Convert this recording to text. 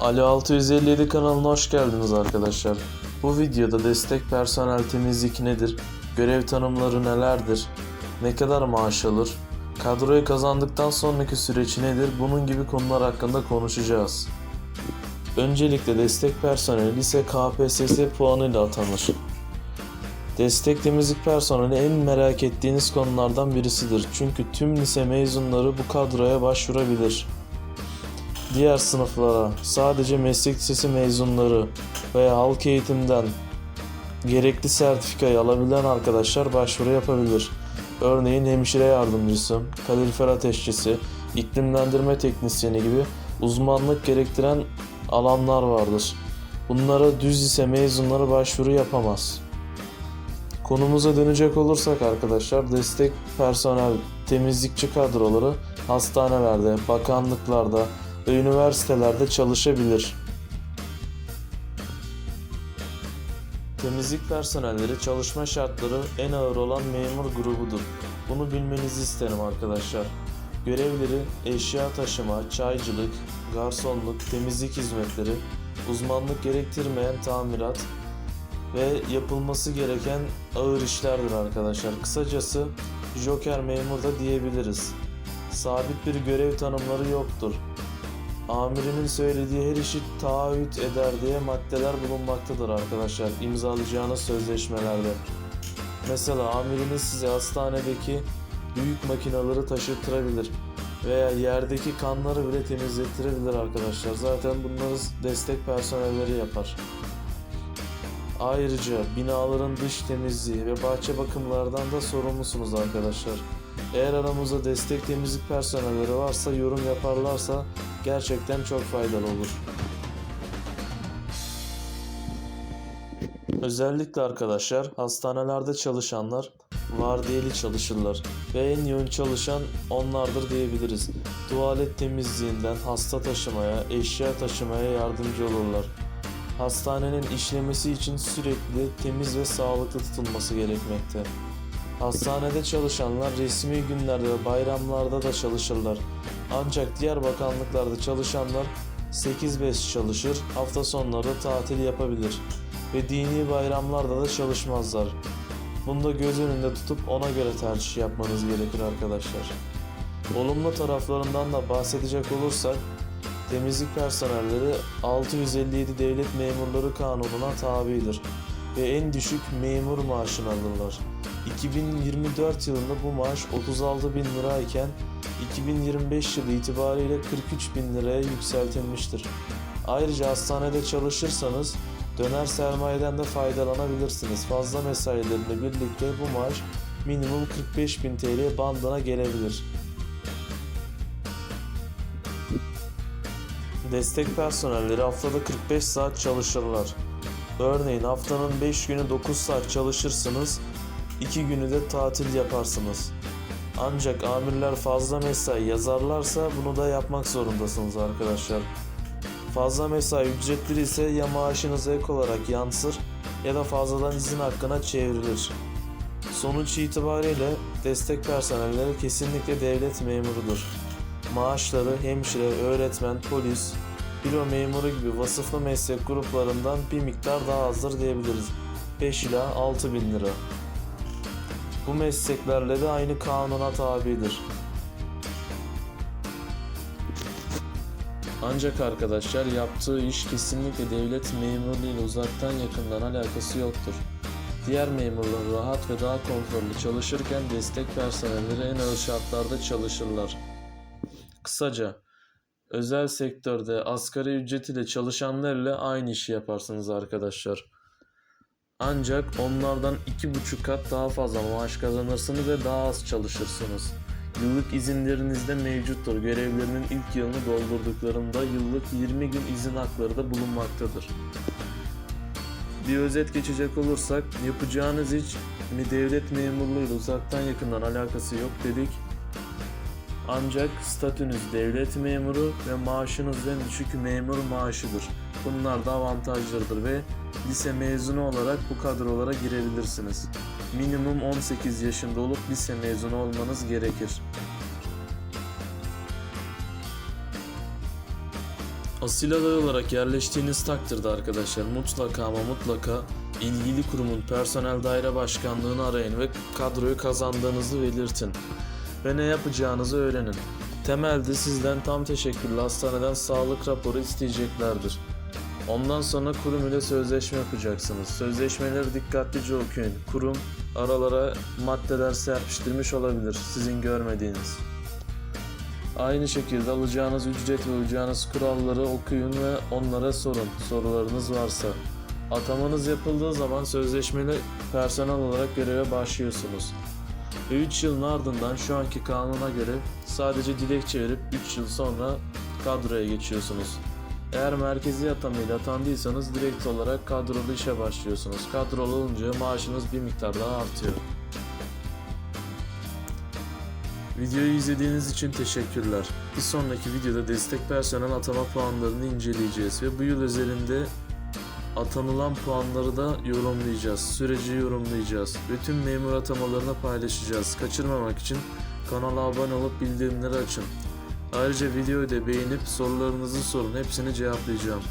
Ali 657 kanalına hoş geldiniz arkadaşlar. Bu videoda destek personel temizlik nedir? Görev tanımları nelerdir? Ne kadar maaş alır? Kadroyu kazandıktan sonraki süreç nedir? Bunun gibi konular hakkında konuşacağız. Öncelikle destek personeli lise KPSS puanıyla atanır. Destek temizlik personeli en merak ettiğiniz konulardan birisidir. Çünkü tüm lise mezunları bu kadroya başvurabilir. Diğer sınıflara sadece meslek lisesi mezunları veya halk eğitimden gerekli sertifikayı alabilen arkadaşlar başvuru yapabilir. Örneğin hemşire yardımcısı, kalorifer ateşçisi, iklimlendirme teknisyeni gibi uzmanlık gerektiren alanlar vardır. Bunlara düz lise mezunları başvuru yapamaz. Konumuza dönecek olursak arkadaşlar destek personel temizlikçi kadroları hastanelerde, bakanlıklarda ve üniversitelerde çalışabilir. Temizlik personelleri çalışma şartları en ağır olan memur grubudur. Bunu bilmenizi isterim arkadaşlar. Görevleri eşya taşıma, çaycılık, garsonluk, temizlik hizmetleri, uzmanlık gerektirmeyen tamirat ve yapılması gereken ağır işlerdir arkadaşlar. Kısacası Joker memur da diyebiliriz. Sabit bir görev tanımları yoktur. Amirinin söylediği her işi taahhüt eder diye maddeler bulunmaktadır arkadaşlar imzalayacağınız sözleşmelerde. Mesela amiriniz size hastanedeki büyük makinaları taşıttırabilir veya yerdeki kanları bile temizlettirebilir arkadaşlar. Zaten bunları destek personelleri yapar. Ayrıca binaların dış temizliği ve bahçe bakımlardan da sorumlusunuz arkadaşlar. Eğer aramızda destek temizlik personelleri varsa yorum yaparlarsa gerçekten çok faydalı olur. Özellikle arkadaşlar hastanelerde çalışanlar vardiyeli çalışırlar ve en yoğun çalışan onlardır diyebiliriz. Tuvalet temizliğinden hasta taşımaya, eşya taşımaya yardımcı olurlar. Hastanenin işlemesi için sürekli temiz ve sağlıklı tutulması gerekmekte. Hastanede çalışanlar resmi günlerde ve bayramlarda da çalışırlar. Ancak diğer bakanlıklarda çalışanlar 8-5 çalışır, hafta sonları tatil yapabilir ve dini bayramlarda da çalışmazlar. Bunu da göz önünde tutup ona göre tercih yapmanız gerekir arkadaşlar. Olumlu taraflarından da bahsedecek olursak temizlik personelleri 657 Devlet Memurları Kanunu'na tabidir ve en düşük memur maaşını alırlar. 2024 yılında bu maaş 36 bin lira iken 2025 yılı itibariyle 43 bin liraya yükseltilmiştir. Ayrıca hastanede çalışırsanız döner sermayeden de faydalanabilirsiniz. Fazla mesailerle birlikte bu maaş minimum 45 bin TL bandına gelebilir. Destek personelleri haftada 45 saat çalışırlar. Örneğin haftanın 5 günü 9 saat çalışırsınız, 2 günü de tatil yaparsınız. Ancak amirler fazla mesai yazarlarsa bunu da yapmak zorundasınız arkadaşlar. Fazla mesai ücretleri ise ya maaşınıza ek olarak yansır ya da fazladan izin hakkına çevrilir. Sonuç itibariyle destek personelleri kesinlikle devlet memurudur. Maaşları hemşire, öğretmen, polis, büro memuru gibi vasıflı meslek gruplarından bir miktar daha azdır diyebiliriz. 5 ila 6 bin lira. Bu mesleklerle de aynı kanuna tabidir. Ancak arkadaşlar yaptığı iş kesinlikle devlet memurluğuyla uzaktan yakından alakası yoktur. Diğer memurlar rahat ve daha konforlu çalışırken destek personelleri en ağır şartlarda çalışırlar. Kısaca özel sektörde asgari ücret ile çalışanlar ile aynı işi yaparsınız arkadaşlar. Ancak onlardan iki buçuk kat daha fazla maaş kazanırsınız ve daha az çalışırsınız. Yıllık izinleriniz de mevcuttur. Görevlerinin ilk yılını doldurduklarında yıllık 20 gün izin hakları da bulunmaktadır. Bir özet geçecek olursak yapacağınız iş mi devlet memurluğuyla uzaktan yakından alakası yok dedik. Ancak statünüz devlet memuru ve maaşınız en düşük memur maaşıdır. Bunlar da avantajlarıdır ve lise mezunu olarak bu kadrolara girebilirsiniz. Minimum 18 yaşında olup lise mezunu olmanız gerekir. Asil aday olarak yerleştiğiniz takdirde arkadaşlar mutlaka ama mutlaka ilgili kurumun personel daire başkanlığını arayın ve kadroyu kazandığınızı belirtin. Ve ne yapacağınızı öğrenin. Temelde sizden tam teşekkürlü hastaneden sağlık raporu isteyeceklerdir. Ondan sonra kurum ile sözleşme yapacaksınız. Sözleşmeleri dikkatlice okuyun. Kurum aralara maddeler serpiştirmiş olabilir sizin görmediğiniz. Aynı şekilde alacağınız ücret ve uyacağınız kuralları okuyun ve onlara sorun sorularınız varsa. Atamanız yapıldığı zaman sözleşmeli personel olarak göreve başlıyorsunuz. Ve 3 yılın ardından şu anki kanuna göre sadece dilekçe verip 3 yıl sonra kadroya geçiyorsunuz. Eğer merkezi atamayla atandıysanız direkt olarak kadrolu işe başlıyorsunuz. Kadrolu olunca maaşınız bir miktar daha artıyor. Videoyu izlediğiniz için teşekkürler. Bir sonraki videoda destek personel atama puanlarını inceleyeceğiz ve bu yıl özelinde atanılan puanları da yorumlayacağız. Süreci yorumlayacağız tüm memur atamalarını paylaşacağız. Kaçırmamak için kanala abone olup bildirimleri açın. Ayrıca videoyu da beğenip sorularınızı sorun. Hepsini cevaplayacağım.